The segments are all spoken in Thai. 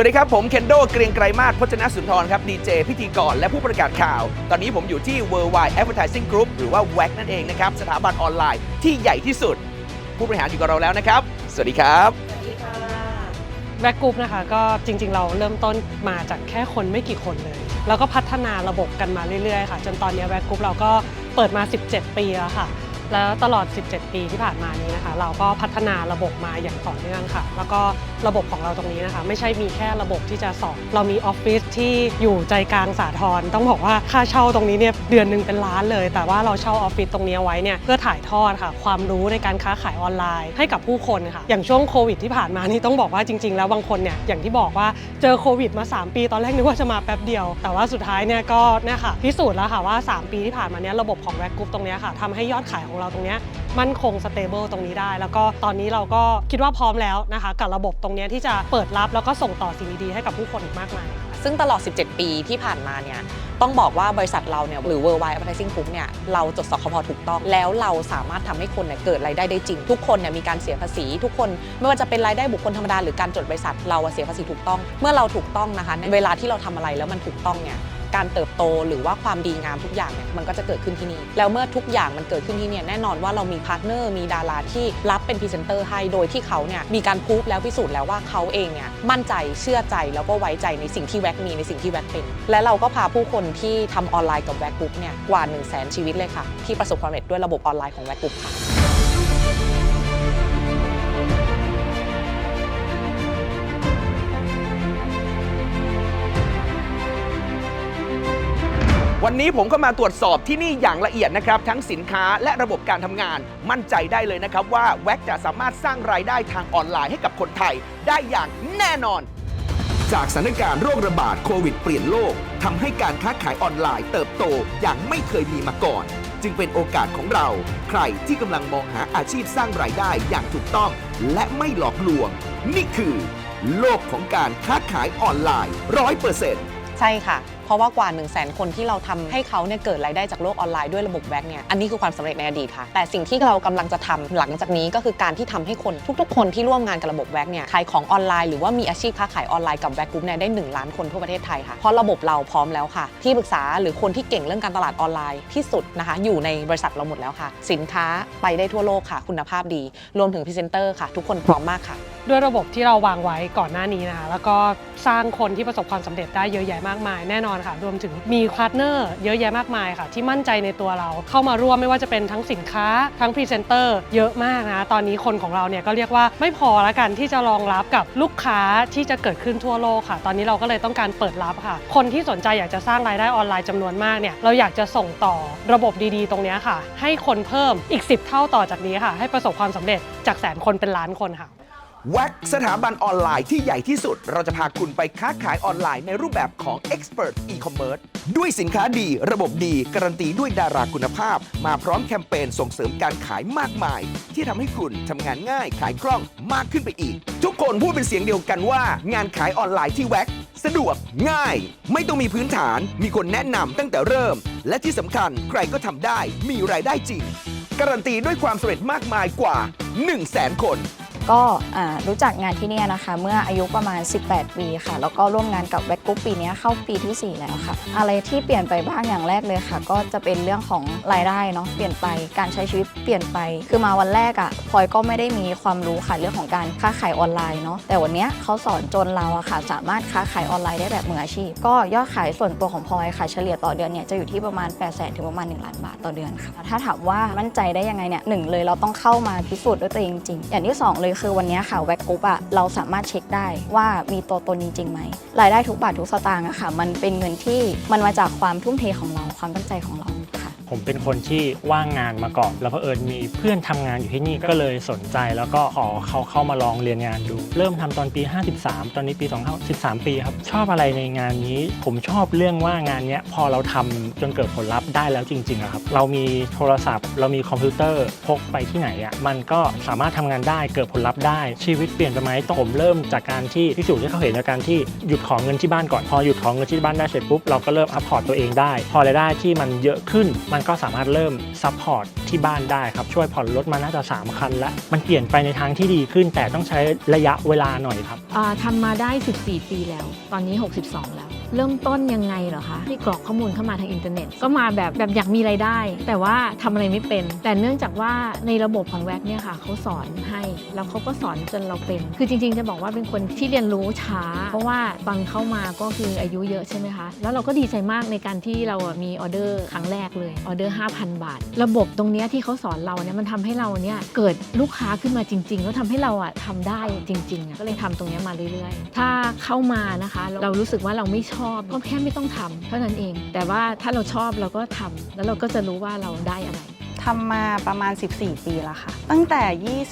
วัสดีครับ ผมเคนโดเกรียงไกรมาศพจนสุนทรครับดีเจพิธีกรและผู้ประกาศข่าว ตอนนี้ผมอยู่ที่ Worldwide Advertising Group หรือว่า WAC นั่นเองนะครับ สถาบันออนไลน์ที่ใหญ่ที่สุด ผู้บริหารอยู่กับเราแล้วนะครับ สวัสดีครับแบ็กกรุ๊ปนะคะก็จริงๆ เราเริ่มต้นมาจากแค่คนไม่กี่คนเลย แล้วก็พัฒนาระบบกันมาเรื่อยๆ ค่ะ จนตอนนี้แบ็กกรุ๊ปเราก็เปิดมา 17 ปีแล้วค่ะ แล้วตลอด 17 ปีที่ผ่านมานี้นะคะ เราก็พัฒนาระบบมาอย่างต่อเนื่องค่ะ แล้วก็ระบบของเราตรงนี้นะคะ ไม่ใช่มีแค่ระบบที่จะสอนเรามีออฟฟิศที่อยู่ใจกลางสาทรต้องบอกว่าค่าเช่าตรงนี้เนี่ยเดือนหนึ่งเป็นล้านเลย แต่ว่าเราเช่าออฟฟิศตรงนี้ไว้เนี่ยเพื่อถ่ายทอดค่ะ ความรู้ในการค้าขายออนไลน์ให้กับผู้คนค่ะ อย่างช่วงโควิดที่ผ่านมานี่ต้องบอกว่าจริง ๆ แล้วบางคนเนี่ยอย่างที่บอกว่าเจอโควิดมา 3 ปีตอนแรกนึกว่าจะมาแป๊บเดียว แต่ว่าสุดท้ายเนี่ยก็เนี่ยค่ะพิสูจน์แล้วค่ะว่า 3 ปีที่ผ่านมาเนี้ยระบบของแวกกรุ๊ปตรงนี้ค่ะทำให้ยอดขายของเราตรงนี้มั่นคงสเตเบิลตรงนี้ได้ แล้วก็ตอนนี้เราก็คิดว่าพร้อมแล้วนะคะกับระบบตรงนี้ที่จะเปิดรับแล้วก็ส่งต่อสิ่งดีๆให้กับผู้คนอีกมากมายซึ่งตลอด 17 ปีที่ผ่านมาเนี่ยต้องบอกว่าบริษัทเราเนี่ยหรือ Worldwide Advertising Group เนี่ยเราจดสคพถูกต้อง แล้วเราสามารถทำให้คนเนี่ยเกิดรายได้ได้จริง ทุกคนเนี่ยมีการเสียภาษี ทุกคนไม่ว่าจะเป็นรายได้บุคคลธรรมดาหรือการจดบริษัทเราเสียภาษีถูกต้อง เมื่อเราถูกต้องนะคะเวลาที่เราทำอะไรแล้วมันถูกต้องเนี่ย การเติบโตหรือว่าความดีงามทุกอย่างเนี่ยมันก็จะเกิดขึ้นที่นี่แล้วเมื่อทุกอย่างมันเกิดขึ้นที่เนี่ยแน่นอนว่าเรามีพาร์ทเนอร์มีดาราที่รับเป็นพรีเซนเตอร์ให้โดยที่เขาเนี่ยมีการพูดแล้วพิสูจน์แล้วว่าเขาเองเนี่ยมั่นใจเชื่อใจแล้วก็ไว้ใจในสิ่งที่แว็กมีในสิ่งที่แว็กเป็น และเราก็พาผู้คนที่ทำออนไลน์กับแว็กกรุ๊ปเนี่ยกว่า 1 0 0 0 0แสนชีวิตเลยค่ะที่ประสบความสำเร็จด้วยระบบออนไลน์ของแว็กกรุ๊ปค่ะ วันนี้ผมก็มาตรวจสอบที่นี่อย่างละเอียดนะครับ ทั้งสินค้าและระบบการทำงาน มั่นใจได้เลยนะครับว่าแว็กจะสามารถสร้างรายได้ทางออนไลน์ให้กับคนไทย ได้อย่างแน่นอน จากสถานการณ์โรคระบาดโควิดเปลี่ยนโลกทำให้การค้าขายออนไลน์เติบโตอย่างไม่เคยมีมาก่อน จึงเป็นโอกาสของเรา ใครที่กำลังมองหาอาชีพสร้างรายได้อย่างถูกต้อง และไม่หลอกลวง นี่คือ โลกของการค้าขายออนไลน์ร้อยเปอร์เซ็นต์ใช่ค่ะ เพราะว่ากว่า 1 0 0 0 0แคนที่เราทำให้เขาเนี่ยเกิดรายได้จากโลกออนไลน์ด้วยระบบแว็กเนี่ยอันนี้คือความสำเร็จในอดีตค่ะ แต่สิ่งที่เรากำลังจะทำหลังจากนี้ก็คือการที่ทำให้คนทุก ๆ คนที่ร่วมงานกับระบบแว็กเนี่ยขายของออนไลน์หรือว่ามีอาชีพค้าขายออนไลน์กับแว็กกรุ๊ปเนี่ยได้1ล้านคนทั่วประเทศไทยค่ะเพราะระบบเราพร้อมแล้วค่ะ ที่ปรึกษาหรือคนที่เก่งเรื่องการตลาดออนไลน์ที่สุดนะคะ อยู่ในบริษัทเราหมดแล้วค่ะ สินค้าไปได้ทั่วโลกค่ะ คุณภาพดี รวมถึงพรีเซนเตอร์ค่ะ ทุกคนพร้อมมากค่ะ ด้วยระบบที่เราวางไว้ก่อนหน้านี้นะคะแล้วก็สร้างคนที่ประสบความสำเร็จได้เยอะแยะมากมาย แน่นอนค่ะ รวมถึงมีพาร์ทเนอร์เยอะแยะมากมายค่ะ ที่มั่นใจในตัวเราเข้ามาร่วมไม่ว่าจะเป็นทั้งสินค้าทั้งพรีเซนเตอร์เยอะมากนะตอนนี้คนของเราเนี่ยก็เรียกว่าไม่พอละกันที่จะรองรับกับลูกค้าที่จะเกิดขึ้นทั่วโลกค่ะ ตอนนี้เราก็เลยต้องการเปิดรับค่ะ คนที่สนใจอยากจะสร้างรายได้ออนไลน์จำนวนมากเนี่ยเราอยากจะส่งต่อระบบดีๆ ตรงนี้ค่ะ ให้คนเพิ่มอีก 10 เท่าต่อจากนี้ค่ะ ให้ประสบความสำเร็จจากแสนคนเป็นล้านคนค่ะ แว็กสถาบันออนไลน์ที่ใหญ่ที่สุด เราจะพาคุณไปค้าขายออนไลน์ในรูปแบบของ Expert E-commerce ด้วยสินค้าดี ระบบดี การันตีด้วยดาราคุณภาพ มาพร้อมแคมเปญส่งเสริมการขายมากมาย ที่ทำให้คุณทำงานง่ายขายคล่องมากขึ้นไปอีก ทุกคนพูดเป็นเสียงเดียวกันว่า งานขายออนไลน์ที่แว็กสะดวกง่าย ไม่ต้องมีพื้นฐาน มีคนแนะนำตั้งแต่เริ่ม และที่สำคัญใครก็ทำได้มีรายได้จริง การันตีด้วยความสำเร็จมากมายกว่า 1 0 0 0 0แสนคน ก็รู้จักงานที่นี่นะคะ เมื่ออายุประมาณ 18 ปีค่ะ แล้วก็ร่วมงานกับแวกกุ๊ปปีนี้เข้าปีที่ 4 แล้วค่ะ อะไรที่เปลี่ยนไปบ้างอย่างแรกเลยค่ะ ก็จะเป็นเรื่องของรายได้เนาะเปลี่ยนไปการใช้ชีวิตเปลี่ยนไป คือมาวันแรกอะ่ะพลอยก็ไม่ได้มีความรู้ค่ะเรื่องของการค้าขายออนไลน์เนาะแต่วันนี้เขาสอนจนเราอะค่ะ สามารถค้าขายออนไลน์ได้แบบมืออาชีพ ก็ยอดขายส่วนตัวของพลอยค่ะ เฉลี่ยต่อเดือนเนี่ยจะอยู่ที่ประมาณ 8 0 0 0 0ถึงประมาณ 1 ล้านบาทต่อเดือนค่ะถ้าถามว่ามั่นใจได้ยังไงเนี่ยหนึ่งเลยเราต้องเข้ามาพิสูจน์ด้วยตัวเองจริงอย่างที่สองเลยคือวันนี้ค่ะแวกกรุ๊ปอะเราสามารถเช็คได้ว่ามีตัวตนจริงไหมรายได้ทุกบาททุกสตางค์อะค่ะ มันเป็นเงินที่มันมาจากความทุ่มเทของเราความตั้งใจของเรา ผมเป็นคนที่ว่างงานมาก่อน แล้วก็เอิญมีเพื่อนทำงานอยู่ที่นี่ก็เลยสนใจ แล้วก็ขอเขาเข้ามาลองเรียนงานดู เริ่มทำตอนปี 53 ตอนนี้ปี2513 ปีครับ ชอบอะไรในงานนี้ ผมชอบเรื่องว่างานเนี้ยพอเราทำจนเกิดผลลัพธ์ได้แล้วจริงๆครับ เรามีโทรศัพท์ เรามีคอมพิวเตอร์พกไปที่ไหนอะมันก็สามารถทำงานได้เกิดผลลัพธ์ได้ชีวิตเปลี่ยนไปไหมต้องผมเริ่มจากการที่พิสูจน์ให้เขาเห็นจากการที่หยุดของเงินที่บ้านก่อนพอหยุดของเงินที่บ้านได้เสร็จปุ๊บเราก็เริ่มอัพพอร์ตตัวเองได้ พอรายได้ที่มันเยอะขึ้นมันมันก็สามารถเริ่มซัพพอร์ตที่บ้านได้ครับ ช่วยผ่อนรถมาน่าจะ 3 คันแล้วมันเปลี่ยนไปในทางที่ดีขึ้น แต่ต้องใช้ระยะเวลาหน่อยครับ อ่าทำมาได้ 14 ปีแล้ว ตอนนี้ 62 แล้ว เริ่มต้นยังไงเหรอคะที่กรอกข้อมูลเข้ามาทางอินเทอร์เน็ต ก็มาแบบแบบอยากมีไรายได้ แต่ว่าทำอะไรไม่เป็น แต่เนื่องจากว่าในระบบของแว็กเนี่ยค่ะเขาสอนให้แล้วเขาก็สอนจนเราเป็น คือจริง ๆ จะบอกว่าเป็นคนที่เรียนรู้ช้า เพราะว่าตอนเข้ามาก็คืออายุเยอะใช่ไหมคะ แล้วเราก็ดีใจมากในการที่เราอะมีออเดอร์ครั้งแรกเลยออเดอร์ 5,000 บาท ระบบตรงนี้ที่เขาสอนเราเนี่ยมันทำให้เราเนี่ยเกิดลูกค้าขึ้นมาจริง ๆ แล้วทำให้เราอะทำได้จริงๆอะก็เลยทำตรงนี้มาเรื่อยๆ ถ้าเข้ามานะคะ เรารู้สึกว่าเราไม่ชอบก็แค่ไม่ต้องทำเท่านั้นเอง แต่ว่าถ้าเราชอบเราก็ทำแล้วเราก็จะรู้ว่าเราได้อะไร ทำมาประมาณ 14 ปีแล้วค่ะ ตั้งแต่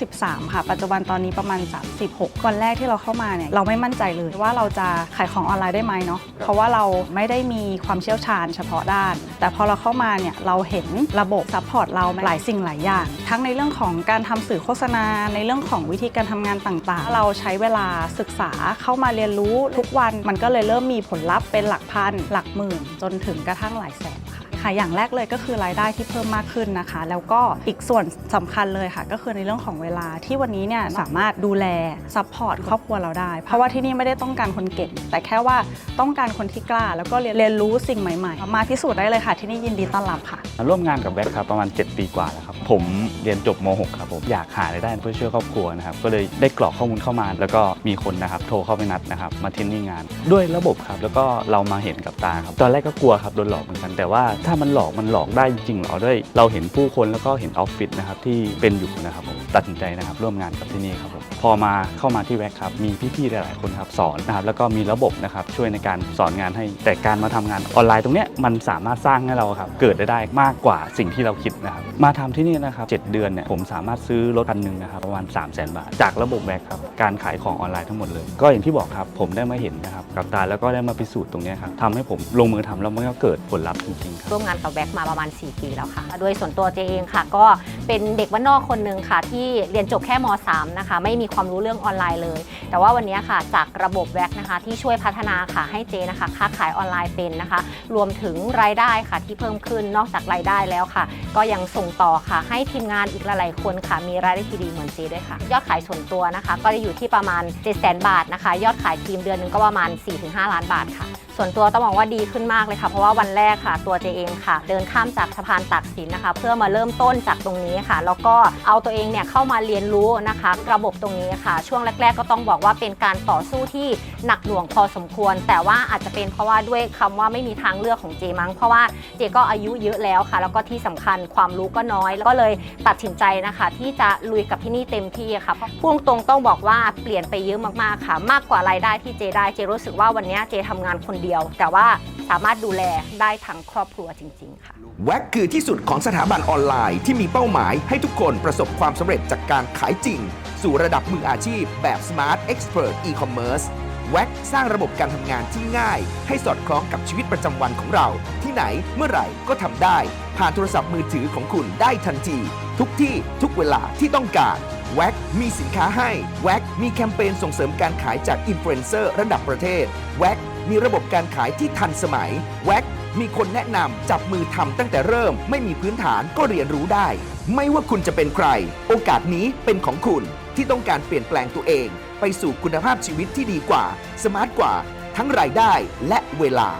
23 ค่ะ ปัจจุบันตอนนี้ประมาณ 36 วันแรกที่เราเข้ามาเนี่ยเราไม่มั่นใจเลยว่าเราจะขายของออนไลน์ได้ไหมเนาะเพราะว่าเราไม่ได้มีความเชี่ยวชาญเฉพาะด้าน แต่พอเราเข้ามาเนี่ยเราเห็นระบบซัพพอร์ตเราหลายสิ่งหลายอย่าง ทั้งในเรื่องของการทำสื่อโฆษณา ในเรื่องของวิธีการทำงานต่างๆ เราใช้เวลาศึกษาเข้ามาเรียนรู้ทุกวันมันก็เลยเริ่มมีผลลัพธ์เป็นหลักพันหลักหมื่นจนถึงกระทั่งหลายแสน ค่ะอย่างแรกเลยก็คือรายได้ที่เพิ่มมากขึ้นนะคะ แล้วก็อีกส่วนสำคัญเลยค่ะ ก็คือในเรื่องของเวลาที่วันนี้เนี่ยสามารถดูแลซัพพอร์ตครอบครัวเราได้ เพราะว่าที่นี่ไม่ได้ต้องการคนเก่ง แต่แค่ว่าต้องการคนที่กล้า แล้วก็เรียนเรียนรู้สิ่งใหม่ๆ มาพิสูจน์ได้เลยค่ะ ที่นี่ยินดีต้อนรับค่ะ ร่วมงานกับแว็กครับประมาณ 7 ปีกว่าแล้วครับผมเรียนจบม .6 ครับผมอยากหารายได้เพื่อช่วยครอบครัวนะครับก็เลยได้กรอกข้อมูลเข้ามา แล้วก็มีคนนะครับโทรเข้าไปนัดนะครับมาเทรนนิ่งงาน ด้วยระบบครับแล้วก็เรามาเห็นกับตาครับตอนแรกก็กลัวครับโดนหลอกเหมือนกันแต่ว่าถ้ามันหลอกมันหลอกได้จริงหรอด้วยเราเห็นผู้คนแล้วก็เห็นออฟฟิศนะครับที่เป็นอยู่นะครับผมตัดสินใจนะครับร่วมงานกับที่นี่ครับผมพอมาเข้ามาที่แว็กครับมีพี่ๆหลายๆคนครับสอนนะครับแล้วก็มีระบบนะครับช่วยในการสอนงานให้แต่การมาทำงานออนไลน์ตรงเนี้ยมันสามารถสร้างให้เราครับเกิดได้ได้มากกว่าสิ่งที่เราคิดนะครับมาทำที่นี่นะครับ7เดือนเนี่ยผมสามารถซื้อรถคันหนึ่งนะครับประมาณ 3 0 0 0 0 0บาท จากระบบแว็กครับการขายของออนไลน์ทั้งหมดเลย ก็อย่างที่บอกครับผมได้มาเห็นนะครับกับตาแล้วก็ได้มาพิสูจน์ตรงเนี้ยครับทำให้ผมลงมือทำแล้วมันก็เกิดผลลัพธ์จริงๆครับงานกับแว็กมาประมาณ 4 ปีแล้วค่ะ โดยส่วนตัวเจเองค่ะ ก็เป็นเด็กว่านนอกคนหนึ่งค่ะ ที่เรียนจบแค่ม .3 นะคะ ไม่มีความรู้เรื่องออนไลน์เลย แต่ว่าวันนี้ค่ะจากระบบแว็กนะคะที่ช่วยพัฒนาค่ะให้เจนะคะค้าขายออนไลน์เป็นนะคะ รวมถึงรายได้ค่ะที่เพิ่มขึ้นนอกจากรายได้แล้วค่ะ ก็ยังส่งต่อค่ะ ให้ทีมงานอีกหลายๆคนค่ะ มีรายได้ที่ดีเหมือนเจด้วยค่ะ ยอดขายส่วนตัวนะคะ ก็จะอยู่ที่ประมาณ 7 0 0 0 0 0 บาทนะคะ ยอดขายทีมเดือนหนึงก็ประมาณ 4-5 ล้านบาทค่ะ ส่วนตัวต้องบอกว่าดีขึ้นมากเลยค่ะ เพราะว่าวันแรกค่ะ ตัวเจเองค่ะ เดินข้ามจากสะพานตากสินนะคะ เพื่อมาเริ่มต้นจากตรงนี้ค่ะ แล้วก็เอาตัวเองเนี่ยเข้ามาเรียนรู้นะคะ ระบบตรงนี้ค่ะ ช่วงแรก ๆ ก็ต้องบอกว่าเป็นการต่อสู้ที่หนักหน่วงพอสมควร แต่ว่าอาจจะเป็นเพราะว่าด้วยคำว่าไม่มีทางเลือกของเจมั้งเพราะว่าเจก็อายุเยอะแล้วค่ะ แล้วก็ที่สำคัญความรู้ก็น้อย แล้วก็เลยตัดสินใจนะคะ ที่จะลุยกับที่นี่เต็มที่ค่ะพราะพูดตรงต้องบอกว่าเปลี่ยนไปเยอะมากๆค่ะ มากกว่ารายได้ที่เจได้เจรู้สึกว่าวันนี้เจทำงานคนเดียว แต่ว่า สามารถดูแลได้ทั้งครอบครัวจริง ๆ ค่ะ แว็กคือที่สุดของสถาบันออนไลน์ที่มีเป้าหมายให้ทุกคนประสบความสำเร็จจากการขายจริง สู่ระดับมืออาชีพแบบ Smart Expert E-commerce แว็กสร้างระบบการทำงานที่ง่าย ให้สอดคล้องกับชีวิตประจำวันของเรา ที่ไหนเมื่อไหร่ก็ทำได้ ผ่านโทรศัพท์มือถือของคุณได้ทันที ทุกที่ทุกเวลาที่ต้องการแว็กมีสินค้าให้แว็กมีแคมเปญส่งเสริมการขายจากอินฟลูเอนเซอร์ระดับประเทศแว็ก มีระบบการขายที่ทันสมัย แว็กมีคนแนะนำจับมือทำตั้งแต่เริ่ม ไม่มีพื้นฐานก็เรียนรู้ได้ ไม่ว่าคุณจะเป็นใคร โอกาสนี้เป็นของคุณที่ต้องการเปลี่ยนแปลงตัวเอง ไปสู่คุณภาพชีวิตที่ดีกว่า สมาร์ทกว่า ทั้งรายได้และเวลา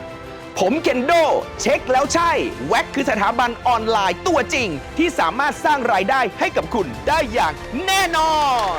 ผมเคนโด เช็คแล้วใช่ แว็กคือสถาบันออนไลน์ตัวจริง ที่สามารถสร้างรายได้ให้กับคุณได้อย่างแน่นอน